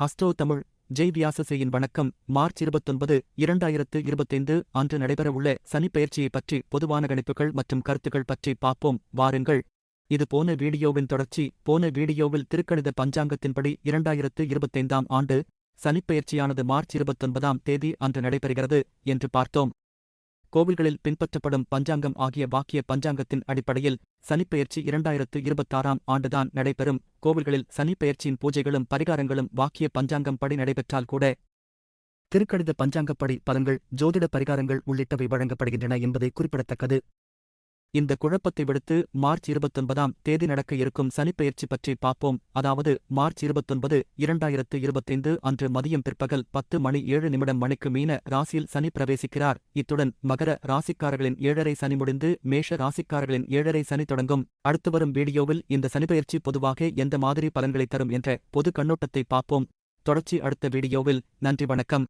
ஹஸ்டோ தமிழ் ஜெய் வியாசசேயின் வணக்கம். மார்ச் இருபத்தொன்பது இரண்டாயிரத்து இருபத்தைந்து அன்று நடைபெறவுள்ள சனிப்பெயர்ச்சியை பற்றி பொதுவான கணிப்புகள் மற்றும் கருத்துக்கள் பற்றி பார்ப்போம். வாருங்கள். இது போன வீடியோவின் தொடர்ச்சி. போன வீடியோவில் திருக்கணித பஞ்சாங்கத்தின்படி இரண்டாயிரத்து இருபத்தைந்தாம் ஆண்டு சனிப்பெயர்ச்சியானது மார்ச் இருபத்தொன்பதாம் தேதி அன்று நடைபெறுகிறது என்று பார்த்தோம். கோவில்களில் பின்பற்றப்படும் பஞ்சாங்கம் ஆகிய வாக்கிய பஞ்சாங்கத்தின் அடிப்படையில் சனிப்பெயர்ச்சி இரண்டாயிரத்து இருபத்தாறாம் ஆண்டுதான் நடைபெறும். கோவில்களில் சனிப்பெயர்ச்சியின் பூஜைகளும் பரிகாரங்களும் வாக்கிய பஞ்சாங்கம் படி நடைபெற்றால் கூட திருக்கணித பஞ்சாங்கப்படி பலன்கள் ஜோதிட பரிகாரங்கள் உள்ளிட்டவை வழங்கப்படுகின்றன என்பதை குறிப்பிடத்தக்கது. இந்த குழப்பத்தை விடுத்து மார்ச் இருபத்தொன்பதாம் தேதி நடக்க இருக்கும் சனிப்பெயர்ச்சி பற்றி பார்ப்போம். அதாவது மார்ச் இருபத்தொன்பது இரண்டாயிரத்து இருபத்தைந்து அன்று மதியம் பிற்பகல் பத்து மணி ஏழு நிமிடம் மணிக்கு மீன ராசியில் சனி பிரவேசிக்கிறார். இத்துடன் மகர ராசிக்காரர்களின் ஏழரை சனி முடிந்து மேஷ ராசிக்காரர்களின் ஏழரை சனி தொடங்கும். அடுத்து வரும் வீடியோவில் இந்த சனிப்பெயர்ச்சி பொதுவாக எந்த மாதிரி பலன்களை தரும் என்ற பொது கண்ணோட்டத்தை பார்ப்போம். தொடர்ச்சி அடுத்த வீடியோவில். நன்றி வணக்கம்.